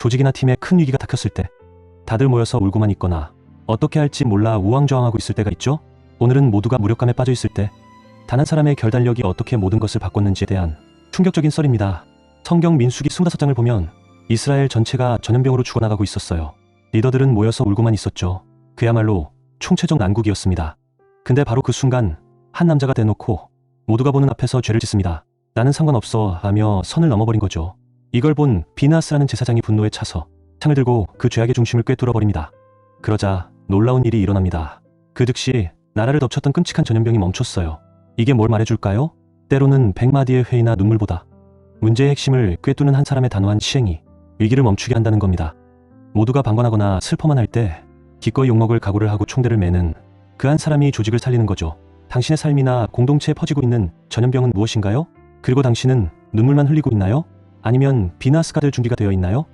조직이나 팀에 큰 위기가 닥쳤을 때 다들 모여서 울고만 있거나 어떻게 할지 몰라 우왕좌왕하고 있을 때가 있죠. 오늘은 모두가 무력감에 빠져 있을 때 단 한 사람의 결단력이 어떻게 모든 것을 바꿨는지에 대한 충격적인 썰입니다. 성경 민수기 25장을 보면 이스라엘 전체가 전염병으로 죽어나가고 있었어요. 리더들은 모여서 울고만 있었죠. 그야말로 총체적 난국이었습니다. 근데 바로 그 순간 한 남자가 대놓고 모두가 보는 앞에서 죄를 짓습니다. 나는 상관없어 하며 선을 넘어버린 거죠. 이걸 본 비나스라는 제사장이 분노에 차서 창을 들고 그 죄악의 중심을 꿰뚫어 버립니다. 그러자 놀라운 일이 일어납니다. 그 즉시 나라를 덮쳤던 끔찍한 전염병이 멈췄어요. 이게 뭘 말해줄까요? 때로는 백마디의 회의나 눈물보다 문제의 핵심을 꿰뚫는 한 사람의 단호한 시행이 위기를 멈추게 한다는 겁니다. 모두가 방관하거나 슬퍼만 할 때 기꺼이 욕먹을 각오를 하고 총대를 매는 그 한 사람이 조직을 살리는 거죠. 당신의 삶이나 공동체에 퍼지고 있는 전염병은 무엇인가요? 그리고 당신은 눈물만 흘리고 있나요? 아니면 비나스가 될 준비가 되어 있나요?